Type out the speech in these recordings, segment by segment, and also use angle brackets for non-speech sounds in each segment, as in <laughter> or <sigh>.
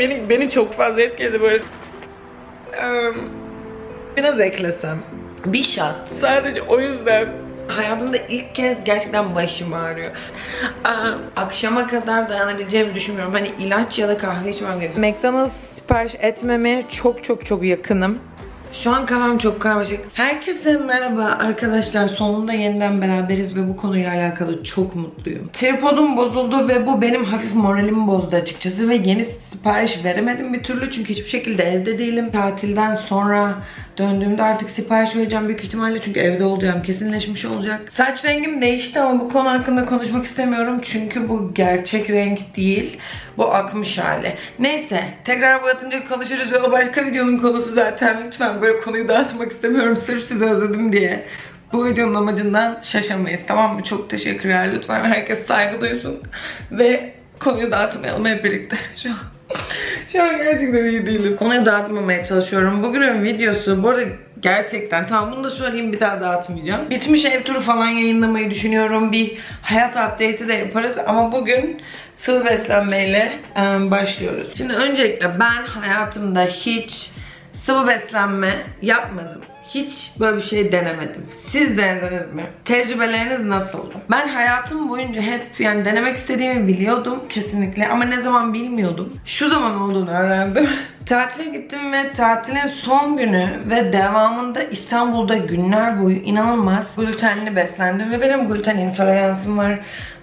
beni beni çok fazla etkiledi böyle. Eee, Biraz eklesem. Bir shot. sadece o yüzden Hayatımda ilk kez gerçekten başım ağrıyor. Aa, akşama kadar dayanabileceğimi düşünmüyorum. Hani ilaç ya da kahve içmem gerekiyor. McDonald's sipariş etmemeye çok çok çok yakınım. Şu an kafam çok karmaşık. Herkese merhaba arkadaşlar. Sonunda yeniden beraberiz ve bu konuyla alakalı çok mutluyum. Tripodum bozuldu ve bu benim hafif moralimi bozdu açıkçası ve yeni sipariş veremedim bir türlü çünkü hiçbir şekilde evde değilim. Tatilden sonra döndüğümde artık sipariş vereceğim büyük ihtimalle çünkü evde olacağım kesinleşmiş olacak. Saç rengim değişti ama bu konu hakkında konuşmak istemiyorum çünkü bu gerçek renk değil. Bu akmış hali. Neyse tekrar boyatınca konuşuruz ve o başka videonun konusu zaten lütfen böyle konuyu dağıtmak istemiyorum sırf sizi özledim diye. Bu videonun amacından şaşamayız tamam mı? Çok teşekkürler lütfen herkes saygı duysun ve konuyu dağıtmayalım hep birlikte <laughs> şu an. Şu an gerçekten iyi değilim. Konuyu dağıtmamaya çalışıyorum. Bugünün videosu bu arada gerçekten tamam bunu da söyleyeyim bir daha dağıtmayacağım. Bitmiş ev turu falan yayınlamayı düşünüyorum. Bir hayat update'i de yaparız ama bugün sıvı beslenmeyle e, başlıyoruz. Şimdi öncelikle ben hayatımda hiç sıvı beslenme yapmadım. Hiç böyle bir şey denemedim. Siz denediniz mi? Tecrübeleriniz nasıldı? Ben hayatım boyunca hep yani denemek istediğimi biliyordum kesinlikle ama ne zaman bilmiyordum. Şu zaman olduğunu öğrendim. <laughs> Tatile gittim ve tatilin son günü ve devamında İstanbul'da günler boyu inanılmaz glutenli beslendim ve benim gluten intoleransım var.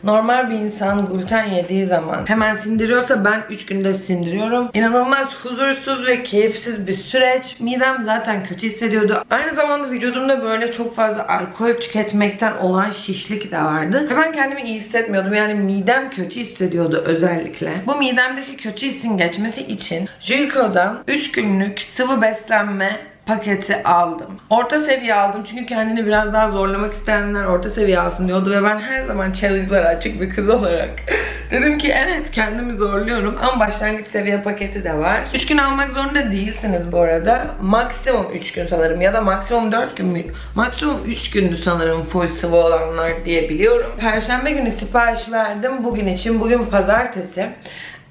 Normal bir insan gluten yediği zaman hemen sindiriyorsa ben 3 günde sindiriyorum. İnanılmaz huzursuz ve keyifsiz bir süreç. Midem zaten kötü hissediyordu. Aynı zamanda vücudumda böyle çok fazla alkol tüketmekten olan şişlik de vardı. Ve ben kendimi iyi hissetmiyordum. Yani midem kötü hissediyordu özellikle. Bu midemdeki kötü hissin geçmesi için Juyko'dan 3 günlük sıvı beslenme paketi aldım. Orta seviye aldım çünkü kendini biraz daha zorlamak isteyenler orta seviye alsın diyordu ve ben her zaman challenge'lara açık bir kız olarak <laughs> dedim ki evet kendimi zorluyorum ama başlangıç seviye paketi de var. 3 gün almak zorunda değilsiniz bu arada. Maksimum 3 gün sanırım ya da maksimum 4 gün mü? Maksimum 3 gündü sanırım full sıvı olanlar diye biliyorum. Perşembe günü sipariş verdim bugün için. Bugün pazartesi.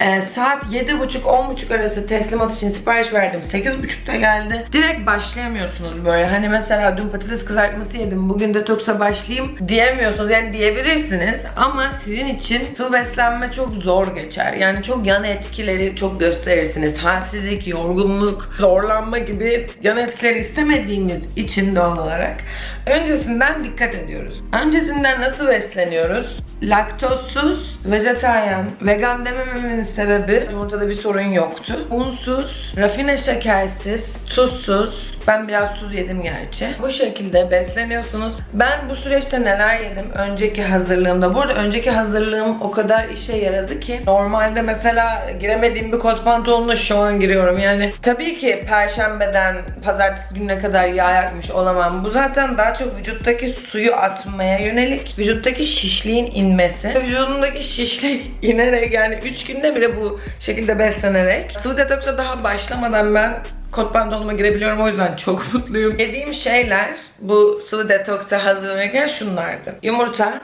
Ee, saat 7.30-10.30 arası teslimat için sipariş verdim. 8.30'da geldi. Direkt başlayamıyorsunuz böyle. Hani mesela dün patates kızartması yedim. Bugün detoksa başlayayım diyemiyorsunuz. Yani diyebilirsiniz. Ama sizin için sıvı beslenme çok zor geçer. Yani çok yan etkileri çok gösterirsiniz. Halsizlik, yorgunluk, zorlanma gibi yan etkileri istemediğimiz için doğal olarak öncesinden dikkat ediyoruz. Öncesinden nasıl besleniyoruz? Laktozsuz, vejetaryen, vegan demememin sebebi yumurtada bir sorun yoktu. Unsuz, rafine şekersiz, tuzsuz, ben biraz tuz yedim gerçi. Bu şekilde besleniyorsunuz. Ben bu süreçte neler yedim önceki hazırlığımda. Bu arada önceki hazırlığım o kadar işe yaradı ki normalde mesela giremediğim bir kot pantolonla şu an giriyorum. Yani tabii ki perşembeden pazartesi gününe kadar yağ yakmış olamam. Bu zaten daha çok vücuttaki suyu atmaya yönelik. Vücuttaki şişliğin inmesi. Vücudumdaki şişlik <laughs> inerek yani 3 günde bile bu şekilde beslenerek. Sıvı detoksa daha başlamadan ben kot pantolonuma girebiliyorum o yüzden çok <laughs> mutluyum. Yediğim şeyler bu sıvı detoksa hazırlanırken şunlardı. Yumurta,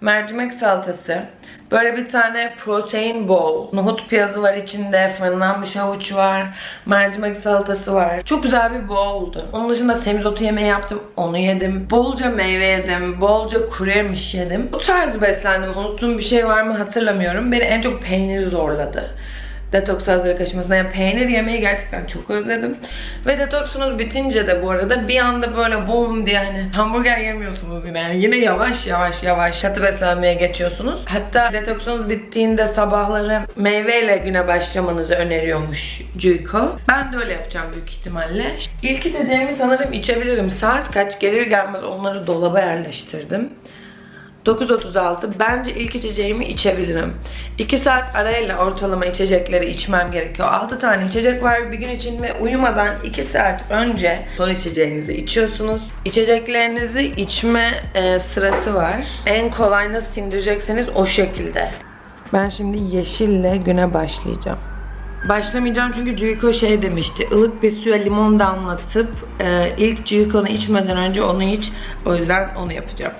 mercimek salatası, böyle bir tane protein bowl, nohut piyazı var içinde, fırınlanmış havuç var, mercimek salatası var. Çok güzel bir bowl'du. Onun dışında semizotu yemeği yaptım, onu yedim. Bolca meyve yedim, bolca kuru yemiş yedim. Bu tarz beslendim. Unuttuğum bir şey var mı hatırlamıyorum. Beni en çok peynir zorladı detoks hazırlık aşamasında. Yani peynir yemeyi gerçekten çok özledim. Ve detoksunuz bitince de bu arada bir anda böyle boom diye hani hamburger yemiyorsunuz yine. Yani yine yavaş yavaş yavaş katı beslenmeye geçiyorsunuz. Hatta detoksunuz bittiğinde sabahları meyveyle güne başlamanızı öneriyormuş Cuyko. Ben de öyle yapacağım büyük ihtimalle. İlk içeceğimi sanırım içebilirim. Saat kaç gelir gelmez onları dolaba yerleştirdim. 9.36 bence ilk içeceğimi içebilirim. 2 saat arayla ortalama içecekleri içmem gerekiyor. 6 tane içecek var bir gün için ve uyumadan 2 saat önce son içeceğinizi içiyorsunuz. İçeceklerinizi içme e, sırası var. En kolay nasıl sindirecekseniz o şekilde. Ben şimdi yeşille güne başlayacağım. Başlamayacağım çünkü Cuyiko şey demişti. ılık bir suya limon damlatıp e, ilk Cuyiko'nu içmeden önce onu iç. O yüzden onu yapacağım.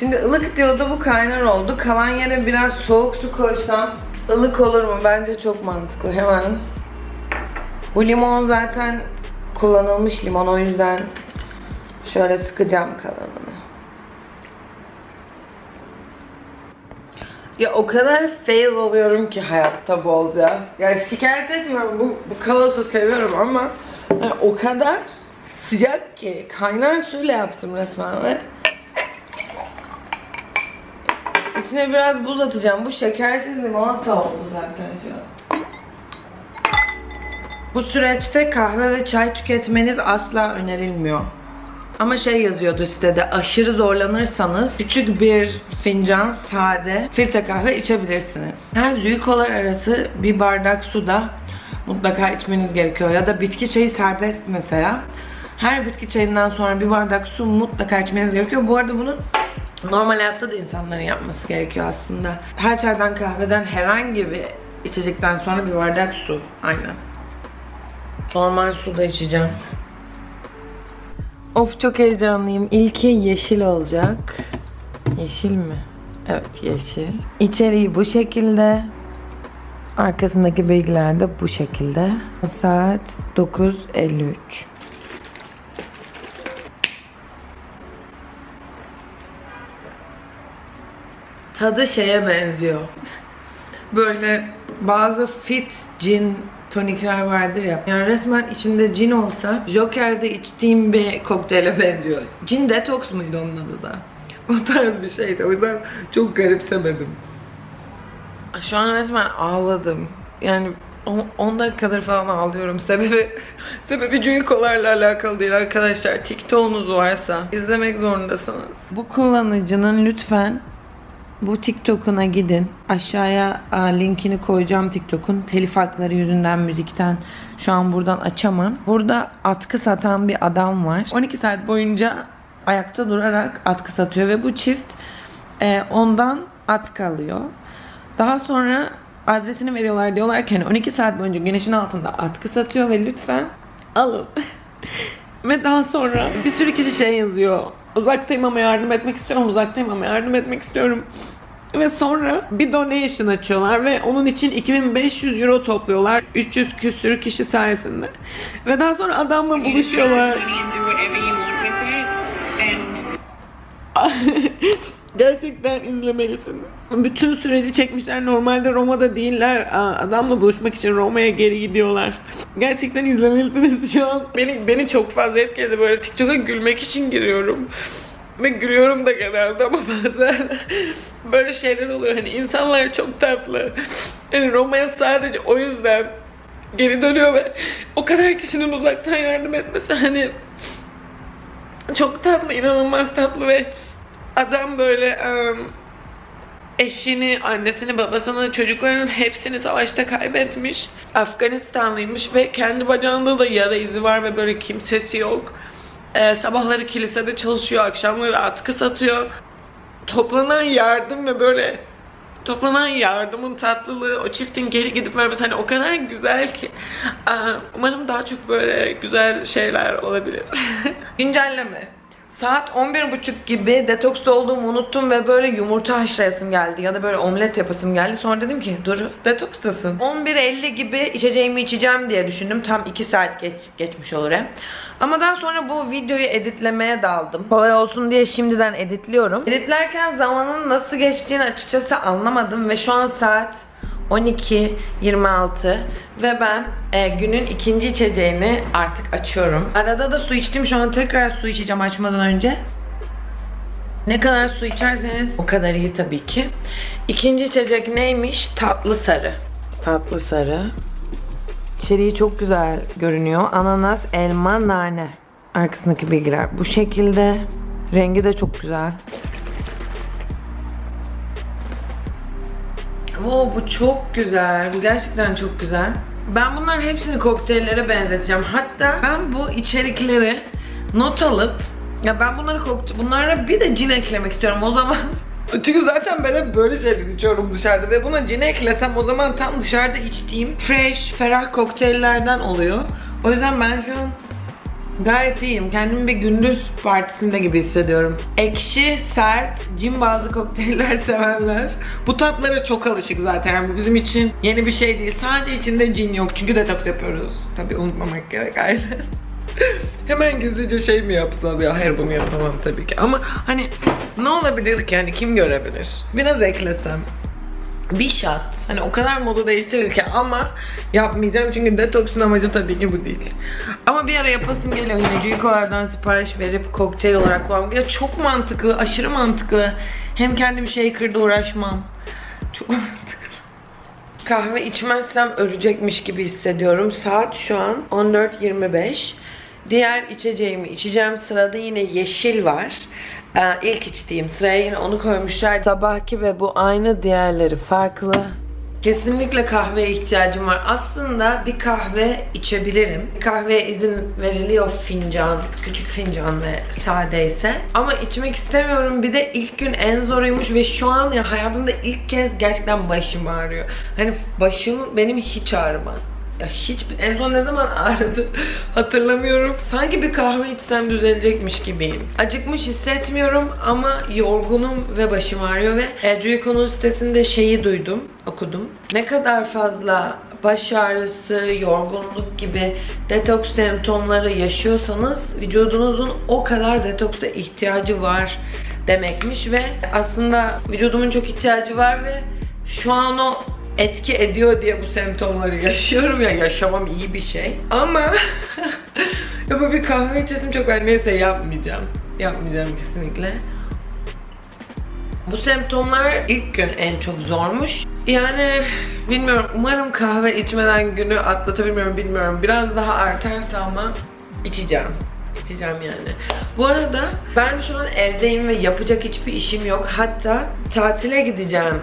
Şimdi ılık diyordu bu kaynar oldu. Kalan yere biraz soğuk su koysam ılık olur mu? Bence çok mantıklı. Hemen Bu limon zaten kullanılmış limon o yüzden şöyle sıkacağım kalanını. Ya o kadar fail oluyorum ki hayatta bolca. Yani şikayet etmiyorum. Bu, bu kaosu seviyorum ama yani o kadar sıcak ki kaynar suyla yaptım resmen ve İçine biraz buz atacağım. Bu şekersiz limonata oldu zaten şu an. Bu süreçte kahve ve çay tüketmeniz asla önerilmiyor. Ama şey yazıyordu sitede aşırı zorlanırsanız küçük bir fincan sade filtre kahve içebilirsiniz. Her juykolar arası bir bardak suda mutlaka içmeniz gerekiyor. Ya da bitki çayı serbest mesela. Her bitki çayından sonra bir bardak su mutlaka içmeniz gerekiyor. Bu arada bunu normal hayatta da insanların yapması gerekiyor aslında. Her çaydan kahveden herhangi bir içecekten sonra bir bardak su. Aynen. Normal su da içeceğim. Of çok heyecanlıyım. İlki yeşil olacak. Yeşil mi? Evet yeşil. İçeriği bu şekilde. Arkasındaki bilgiler de bu şekilde. Saat 9.53. Tadı şeye benziyor. Böyle bazı fit gin tonikler vardır ya. Yani resmen içinde cin olsa Joker'de içtiğim bir kokteyle benziyor. Cin detox muydu onun adı da? O tarz bir şeydi. O yüzden çok garipsemedim. Şu an resmen ağladım. Yani 10 dakikadır falan ağlıyorum. Sebebi <laughs> sebebi Juykolarla alakalı değil arkadaşlar. TikTok'unuz varsa izlemek zorundasınız. Bu kullanıcının lütfen bu TikTok'una gidin. Aşağıya linkini koyacağım TikTok'un. Telif hakları yüzünden müzikten şu an buradan açamam. Burada atkı satan bir adam var. 12 saat boyunca ayakta durarak atkı satıyor ve bu çift e, ondan atkı alıyor. Daha sonra adresini veriyorlar diyorlar ki hani 12 saat boyunca güneşin altında atkı satıyor ve lütfen alın. <laughs> ve daha sonra bir sürü kişi şey yazıyor. Uzaktayım ama yardım etmek istiyorum. Uzaktayım ama yardım etmek istiyorum. Ve sonra bir donation açıyorlar ve onun için 2500 euro topluyorlar. 300 küsür kişi sayesinde. Ve daha sonra adamla buluşuyorlar. <laughs> Gerçekten izlemelisiniz. Bütün süreci çekmişler. Normalde Roma'da değiller. Adamla buluşmak için Roma'ya geri gidiyorlar. Gerçekten izlemelisiniz şu an. Beni, beni çok fazla etkiledi böyle TikTok'a gülmek için giriyorum. Ve gülüyorum da genelde ama <laughs> bazen böyle şeyler oluyor. Hani insanlar çok tatlı. Yani Roma'ya sadece o yüzden geri dönüyor ve o kadar kişinin uzaktan yardım etmesi hani çok tatlı, inanılmaz tatlı ve adam böyle eşini, annesini, babasını, çocuklarının hepsini savaşta kaybetmiş. Afganistanlıymış ve kendi bacağında da yara izi var ve böyle kimsesi yok. Ee, sabahları kilisede çalışıyor, akşamları atkı satıyor. Toplanan yardım ve böyle toplanan yardımın tatlılığı, o çiftin geri gidip vermesi hani o kadar güzel ki. Umarım daha çok böyle güzel şeyler olabilir. <laughs> Güncelleme. Saat 11.30 gibi detoksta olduğumu unuttum ve böyle yumurta haşlayasım geldi ya da böyle omlet yapasım geldi. Sonra dedim ki dur detokstasın. 11.50 gibi içeceğimi içeceğim diye düşündüm. Tam 2 saat geç, geçmiş olur hem. Ama daha sonra bu videoyu editlemeye daldım. Kolay olsun diye şimdiden editliyorum. Editlerken zamanın nasıl geçtiğini açıkçası anlamadım ve şu an saat 12.26 ve ben e, günün ikinci içeceğimi artık açıyorum. Arada da su içtim. Şu an tekrar su içeceğim açmadan önce. Ne kadar su içerseniz o kadar iyi tabii ki. İkinci içecek neymiş? Tatlı sarı. Tatlı sarı. İçeriği çok güzel görünüyor. Ananas, elma, nane. Arkasındaki bilgiler bu şekilde. Rengi de çok güzel. Oo, bu çok güzel. Bu gerçekten çok güzel. Ben bunların hepsini kokteyllere benzeteceğim. Hatta ben bu içerikleri not alıp ya ben bunları kokte bunlara bir de cin eklemek istiyorum o zaman. <laughs> Çünkü zaten ben hep böyle şeyler içiyorum dışarıda ve buna cin eklesem o zaman tam dışarıda içtiğim fresh, ferah kokteyllerden oluyor. O yüzden ben şu an Gayet iyiyim. Kendimi bir gündüz partisinde gibi hissediyorum. Ekşi, sert, cin bazlı kokteyller <laughs> sevenler. Bu tatlara çok alışık zaten. Yani bu bizim için yeni bir şey değil. Sadece içinde cin yok. Çünkü detoks yapıyoruz. Tabii unutmamak gerek aynen. <laughs> Hemen gizlice şey mi yapsam ya hayır bunu yapamam tabii ki ama hani ne olabilir ki hani kim görebilir biraz eklesem bir shot hani o kadar modu değiştirir ki ama yapmayacağım çünkü detoksun amacı tabii ki bu değil ama bir ara yapasım geliyor yine Cuyko'lardan sipariş verip kokteyl olarak kullanmak ya çok mantıklı aşırı mantıklı hem kendim shaker'da uğraşmam çok mantıklı Kahve içmezsem ölecekmiş gibi hissediyorum. Saat şu an 14.25. Diğer içeceğimi içeceğim. Sırada yine yeşil var. İlk içtiğim sıraya yine onu koymuşlar. Sabahki ve bu aynı diğerleri farklı. Kesinlikle kahveye ihtiyacım var. Aslında bir kahve içebilirim. Kahveye izin veriliyor fincan, küçük fincan ve sade. Ama içmek istemiyorum. Bir de ilk gün en zoruymuş ve şu an ya hayatımda ilk kez gerçekten başım ağrıyor. Hani başım benim hiç ağrımaz. Ya hiç en son ne zaman ağrıdı <laughs> hatırlamıyorum. Sanki bir kahve içsem düzelecekmiş gibiyim. Acıkmış hissetmiyorum ama yorgunum ve başım ağrıyor ve e, Juiko'nun sitesinde şeyi duydum, okudum. Ne kadar fazla baş ağrısı, yorgunluk gibi detoks semptomları yaşıyorsanız vücudunuzun o kadar detoksa ihtiyacı var demekmiş ve aslında vücudumun çok ihtiyacı var ve şu an o etki ediyor diye bu semptomları yaşıyorum ya yaşamam iyi bir şey ama <laughs> ya bu bir kahve içesim çok var neyse yapmayacağım yapmayacağım kesinlikle bu semptomlar ilk gün en çok zormuş. Yani bilmiyorum umarım kahve içmeden günü atlatabilmiyorum bilmiyorum. Biraz daha artarsa ama içeceğim. İçeceğim yani. Bu arada ben şu an evdeyim ve yapacak hiçbir işim yok. Hatta tatile gideceğim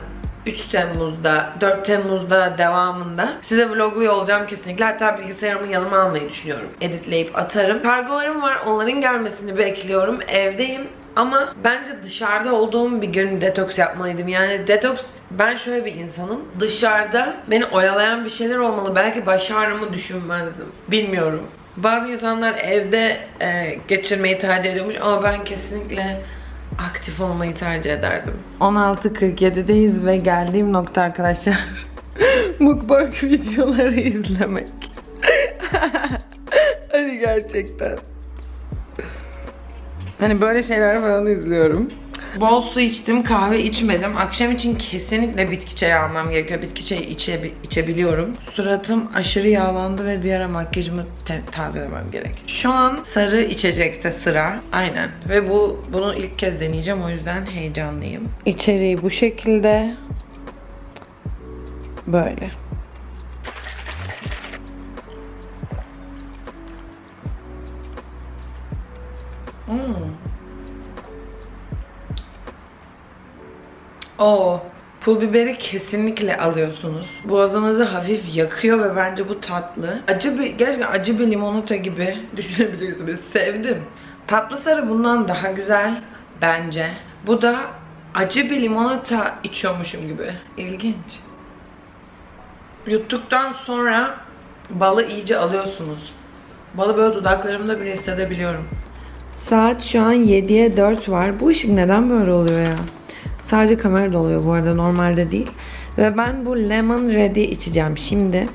3 Temmuz'da, 4 Temmuz'da devamında size vlogluyor olacağım kesinlikle. Hatta bilgisayarımı yanıma almayı düşünüyorum. Editleyip atarım. Kargolarım var. Onların gelmesini bekliyorum. Evdeyim. Ama bence dışarıda olduğum bir gün detoks yapmalıydım. Yani detoks ben şöyle bir insanım. Dışarıda beni oyalayan bir şeyler olmalı. Belki baş ağrımı düşünmezdim. Bilmiyorum. Bazı insanlar evde e, geçirmeyi tercih ediyormuş ama ben kesinlikle aktif olmayı tercih ederdim. 16.47'deyiz ve geldiğim nokta arkadaşlar <laughs> mukbang videoları izlemek. <laughs> hani gerçekten. Hani böyle şeyler falan izliyorum. Bol su içtim, kahve içmedim. Akşam için kesinlikle bitki çayı almam gerekiyor. Bitki çayı içe, içebiliyorum. Suratım aşırı yağlandı ve bir ara makyajımı tazelemem gerek. Şu an sarı içecekte sıra. Aynen. Ve bu bunu ilk kez deneyeceğim. O yüzden heyecanlıyım. İçeriği bu şekilde. Böyle. Hmm. Oo. Pul biberi kesinlikle alıyorsunuz. Boğazınızı hafif yakıyor ve bence bu tatlı. Acı bir, gerçekten acı bir limonata gibi <laughs> düşünebilirsiniz. Sevdim. Tatlı sarı bundan daha güzel bence. Bu da acı bir limonata içiyormuşum gibi. İlginç. Yuttuktan sonra balı iyice alıyorsunuz. Balı böyle dudaklarımda bile hissedebiliyorum. Saat şu an 7'ye 4 var. Bu ışık neden böyle oluyor ya? Sadece kamerada oluyor bu arada normalde değil. Ve ben bu lemon ready içeceğim şimdi.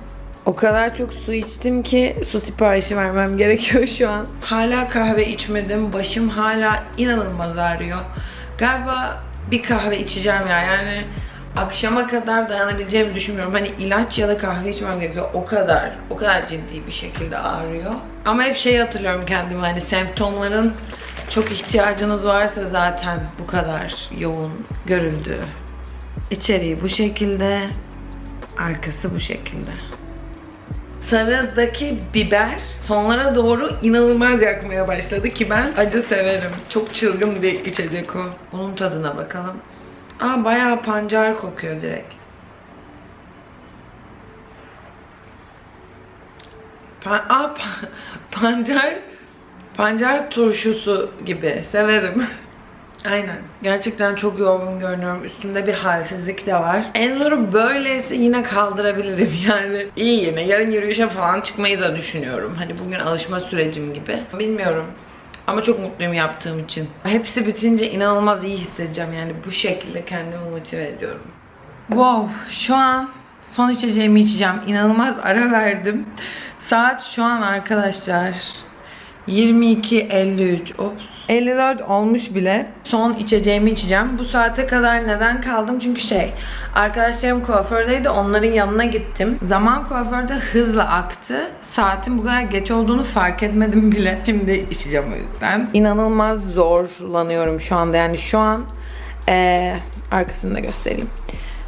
O kadar çok su içtim ki su siparişi vermem gerekiyor şu an. Hala kahve içmedim. Başım hala inanılmaz ağrıyor. Galiba bir kahve içeceğim ya. Yani akşama kadar dayanabileceğimi düşünmüyorum. Hani ilaç ya da kahve içmem gerekiyor. O kadar, o kadar ciddi bir şekilde ağrıyor. Ama hep şey hatırlıyorum kendime hani semptomların çok ihtiyacınız varsa zaten bu kadar yoğun görüldü. İçeriği bu şekilde, arkası bu şekilde. Sarıdaki biber sonlara doğru inanılmaz yakmaya başladı ki ben acı severim. Çok çılgın bir içecek o. Bunun tadına bakalım. Aa bayağı pancar kokuyor direkt. Pa Aa, pa- <laughs> pancar pancar turşusu gibi severim. Aynen. Gerçekten çok yorgun görünüyorum. Üstümde bir halsizlik de var. En zoru böyleyse yine kaldırabilirim <laughs> yani. İyi yine. Yarın yürüyüşe falan çıkmayı da düşünüyorum. Hani bugün alışma sürecim gibi. Bilmiyorum. Ama çok mutluyum yaptığım için. Hepsi bitince inanılmaz iyi hissedeceğim. Yani bu şekilde kendimi motive ediyorum. Wow, şu an son içeceğimi içeceğim. İnanılmaz ara verdim. Saat şu an arkadaşlar 22.53. Ops. 54 olmuş bile. Son içeceğimi içeceğim. Bu saate kadar neden kaldım? Çünkü şey, arkadaşlarım kuafördeydi. Onların yanına gittim. Zaman kuaförde hızla aktı. Saatin bu kadar geç olduğunu fark etmedim bile. Şimdi içeceğim o yüzden. İnanılmaz zorlanıyorum şu anda. Yani şu an ee, arkasını da göstereyim.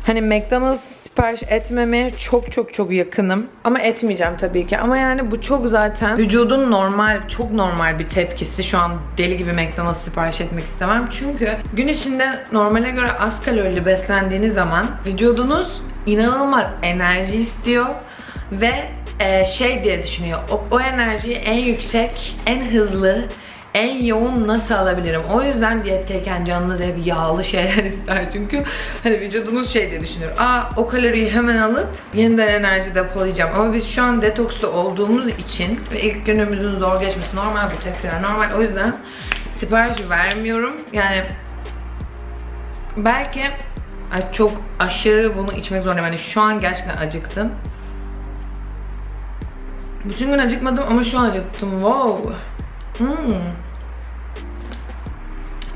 Hani McDonald's sipariş etmemeye çok çok çok yakınım. Ama etmeyeceğim tabii ki. Ama yani bu çok zaten vücudun normal, çok normal bir tepkisi. Şu an deli gibi McDonald's sipariş etmek istemem. Çünkü gün içinde normale göre az kalorili beslendiğiniz zaman vücudunuz inanılmaz enerji istiyor ve e, şey diye düşünüyor. O, o enerjiyi en yüksek, en hızlı, en yoğun nasıl alabilirim? O yüzden diyetteyken canınız hep yağlı şeyler <laughs> ister çünkü hani vücudunuz şey diye düşünür. Aa o kaloriyi hemen alıp yeniden enerji depolayacağım. Ama biz şu an detoksta olduğumuz için ve ilk günümüzün zor geçmesi normal bu tepkiler normal. O yüzden sipariş vermiyorum. Yani belki çok aşırı bunu içmek zorundayım. Yani şu an gerçekten acıktım. Bütün gün acıkmadım ama şu an acıktım. Wow. Hmm.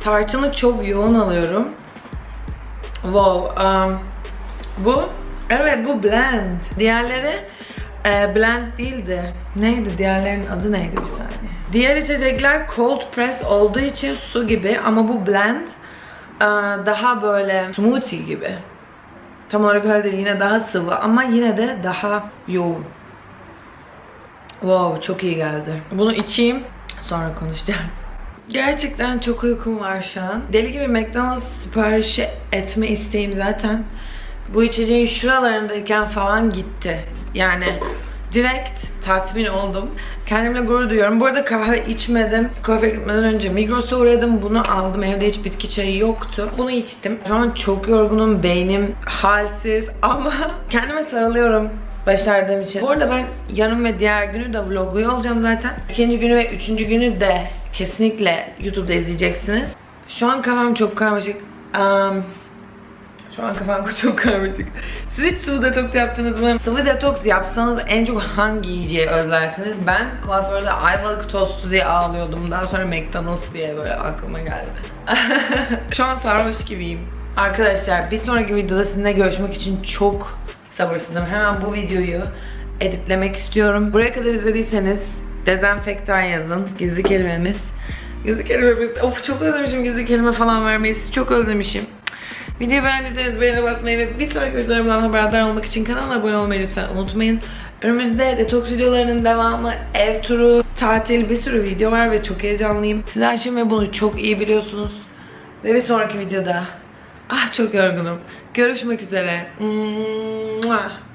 Tarçını çok yoğun alıyorum. Wow. um, bu evet bu blend. Diğerleri e, blend değildi. Neydi? Diğerlerinin adı neydi bir saniye. Diğer içecekler cold press olduğu için su gibi ama bu blend e, daha böyle smoothie gibi. Tam olarak öyle değil. Yine daha sıvı ama yine de daha yoğun. Wow çok iyi geldi. Bunu içeyim sonra konuşacağız. Gerçekten çok uykum var şu an. Deli gibi McDonald's siparişi etme isteğim zaten bu içeceğin şuralarındayken falan gitti. Yani direkt tatmin oldum. Kendimle gurur duyuyorum. Bu arada kahve içmedim. Kahve gitmeden önce Migros'a uğradım. Bunu aldım. Evde hiç bitki çayı yoktu. Bunu içtim. Şu an çok yorgunum. Beynim halsiz ama <laughs> kendime sarılıyorum başardığım için. Bu arada ben yarın ve diğer günü de vlogluyor olacağım zaten. İkinci günü ve üçüncü günü de kesinlikle YouTube'da izleyeceksiniz. Şu an kafam çok karmaşık. Um, şu an kafam <laughs> çok karmaşık. Siz hiç sıvı detoks yaptınız mı? Sıvı detoks yapsanız en çok hangi yiyeceği özlersiniz? Ben kuaförde ayvalık tostu diye ağlıyordum. Daha sonra McDonald's diye böyle aklıma geldi. <laughs> Şu an sarhoş gibiyim. Arkadaşlar bir sonraki videoda sizinle görüşmek için çok sabırsızım. Hemen bu videoyu editlemek istiyorum. Buraya kadar izlediyseniz dezenfektan yazın. Gizli kelimemiz. Gizli kelimemiz. Of çok özlemişim gizli kelime falan vermeyi. Sizi çok özlemişim. Videoyu beğendiyseniz beğene basmayı ve bir sonraki videolarımdan haberdar olmak için kanala abone olmayı lütfen unutmayın. Önümüzde detoks videolarının devamı, ev turu, tatil bir sürü video var ve çok heyecanlıyım. Siz her şeyi ve bunu çok iyi biliyorsunuz. Ve bir sonraki videoda ah çok yorgunum. Görüşmek üzere. Mua.